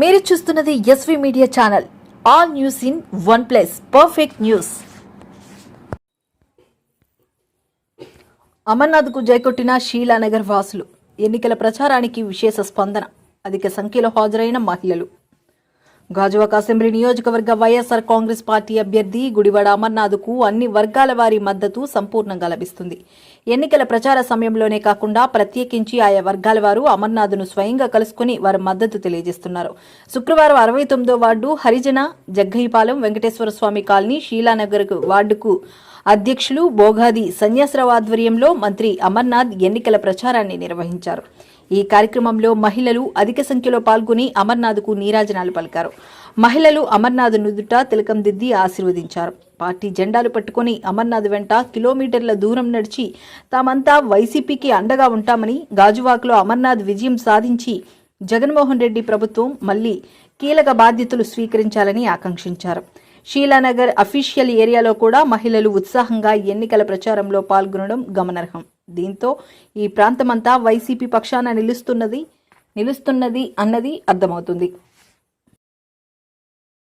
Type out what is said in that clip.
మీరు చూస్తున్నది S V media channel all news in one place perfect news అమర్నాథ్కు జైకొట్టిన షీలానగర్ వాసులు. ఎన్నికల ప్రచారానికి విశేష స్పందన. అధిక సంఖ్యలో హాజరైన మహిళలు. గాజువాక అసెంబ్లీ నియోజకవర్గ వైఎస్ఆర్ కాంగ్రెస్ పార్టీ అభ్యర్థి గుడివాడ అమర్నాథ్కు అన్ని వర్గాల వారి మద్దతు సంపూర్ణంగా లభిస్తుంది. ఎన్నికల ప్రచార సమయంలోనే కాకుండా ప్రత్యేకించి ఆయా వర్గాల వారు అమర్నాథ్ను స్వయంగా కలుసుకుని వారి మద్దతు తెలియజేస్తున్నారు. శుక్రవారం అరవై తొమ్మిదో వార్డు హరిజన జగ్గయ్యపాలెం వెంకటేశ్వర స్వామి కాలనీ షీలానగర్ వార్డుకు అధ్యక్షులు బోగాది సన్యాసరావు ఆధ్వర్యంలో మంత్రి అమర్నాథ్ ఎన్నికల ప్రచారాన్ని నిర్వహించారు. ఈ కార్యక్రమంలో మహిళలు అధిక సంఖ్యలో పాల్గొని అమర్నాథ్కు నీరాజనాలు పలికారు. మహిళలు అమర్నాథ్ నుదుట తిలకం దిద్ది ఆశీర్వదించారు. పార్టీ జెండాలు పట్టుకుని అమర్నాథ్ వెంట కిలోమీటర్ల దూరం నడిచి తామంతా వైసీపీకి అండగా ఉంటామని గాజువాకలో అమర్నాథ్ విజయం సాధించి జగన్మోహన్ రెడ్డి ప్రభుత్వం మళ్ళీ కీలక బాధ్యతలు స్వీకరించాలని ఆకాంక్షించారు. షీలానగర్ అఫీషియల్ ఏరియాలో కూడా మహిళలు ఉత్సాహంగా ఎన్నికల ప్రచారంలో పాల్గొనడం గమనార్హం. దీంతో ఈ ప్రాంతమంతా వైసీపీ పక్షాన నిలుస్తున్నది నిలుస్తున్నది అన్నది అర్థమవుతుంది.